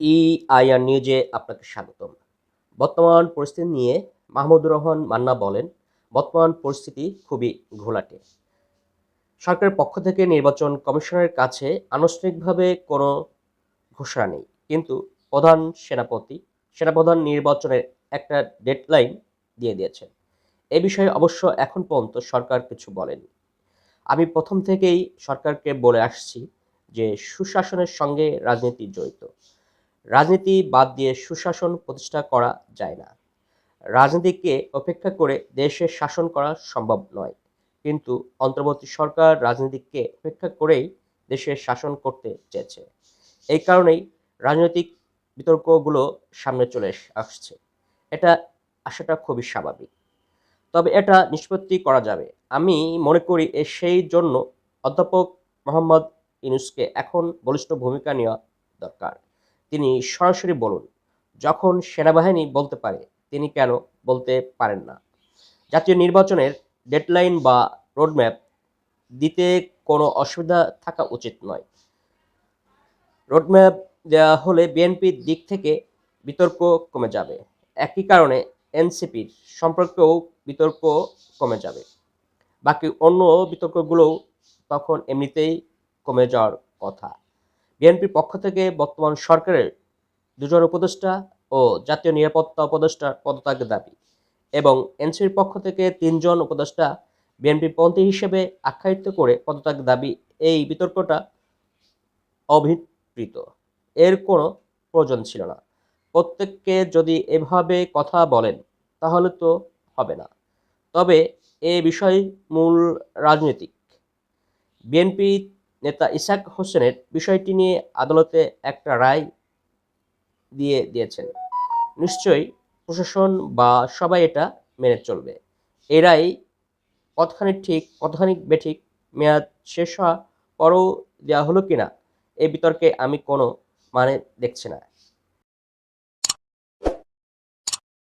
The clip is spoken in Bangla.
ইআইআর নিউজে আপনাকে স্বাগতম। বর্তমান পরিস্থিতি নিয়ে মাহমুদুর রহমান মান্না বলেন, বর্তমান পরিস্থিতি খুবই ঘোলাটে। সরকারের পক্ষ থেকে নির্বাচন কমিশনের কাছে আনুষ্ঠানিকভাবে কোনো ঘোষণা নেই। কিন্তু প্রধান সেনাপতি, সেনাপ্রধান নির্বাচনের একটা ডেডলাইন দিয়ে দিয়েছেন। এ বিষয়ে অবশ্য এখন পর্যন্ত সরকার কিছু বলেনি। আমি প্রথম থেকেই সরকারকে বলে আসছি যে সুশাসনের সঙ্গে রাজনীতি জড়িত। রাজনীতি বাদ দিয়ে সুশাসন প্রতিষ্ঠা করা যায় না। রাজনীতিকে অপেক্ষা করে দেশের শাসন করা সম্ভব নয়। কিন্তু অন্তর্বর্তী সরকার রাজনীতিকে অপেক্ষা করেই দেশের শাসন করতে চেয়েছে। এই কারণেই রাজনৈতিক বিতর্কগুলো সামনে চলে আসছে। এটা আসাটা খুবই স্বাভাবিক। তবে এটা নিষ্পত্তি করা যাবে। আমি মনে করি এ সেই জন্য অধ্যাপক মোহাম্মদ ইনুসকে এখন বলিষ্ঠ ভূমিকা নেওয়া দরকার। তিনি সরাসরি বলুন, যখন সেনাবাহিনী বলতে পারে, তিনি কেন বলতে পারেন না? জাতীয় নির্বাচনের ডেডলাইন বা রোডম্যাপ দিতে কোনো অসুবিধা থাকা উচিত নয়। রোডম্যাপ দেওয়া হলে বিএনপির দিক থেকে বিতর্ক কমে যাবে। একই কারণে এনসিপির সম্পর্কেও বিতর্ক কমে যাবে। বাকি অন্য বিতর্কগুলোও তখন এমনিতেই কমে যাওয়ার কথা। বিএনপির পক্ষ থেকে বর্তমান সরকারের দুজন উপদেষ্টা ও জাতীয় নিরাপত্তা উপদেষ্টার পদত্যাগের দাবি এবং এনসিপির পক্ষ থেকে তিনজন উপদেষ্টা বিএনপি পন্থী হিসেবে আখ্যায়িত করে পদত্যাগ দাবি এই বিতর্কটা অভিপ্রীত। এর কোনো প্রয়োজন ছিল না। প্রত্যেককে যদি এভাবে কথা বলেন, তাহলে তো হবে না। তবে এ বিষয় মূল রাজনৈতিক। বিএনপি নেতা ইসাক হোসেনের বিষয়টি নিয়ে আদালতে একটা রায় দিয়ে দিয়েছেন। নিশ্চয়ই প্রশাসন বা সবাই এটা মেনে চলবে। এই রায় কতখানি ঠিক, কতখানি বেঠিক, মেয়াদ শেষ হওয়া পরও দেওয়া হলো কিনা, এ বিতর্কে আমি কোনো মানে দেখছি না।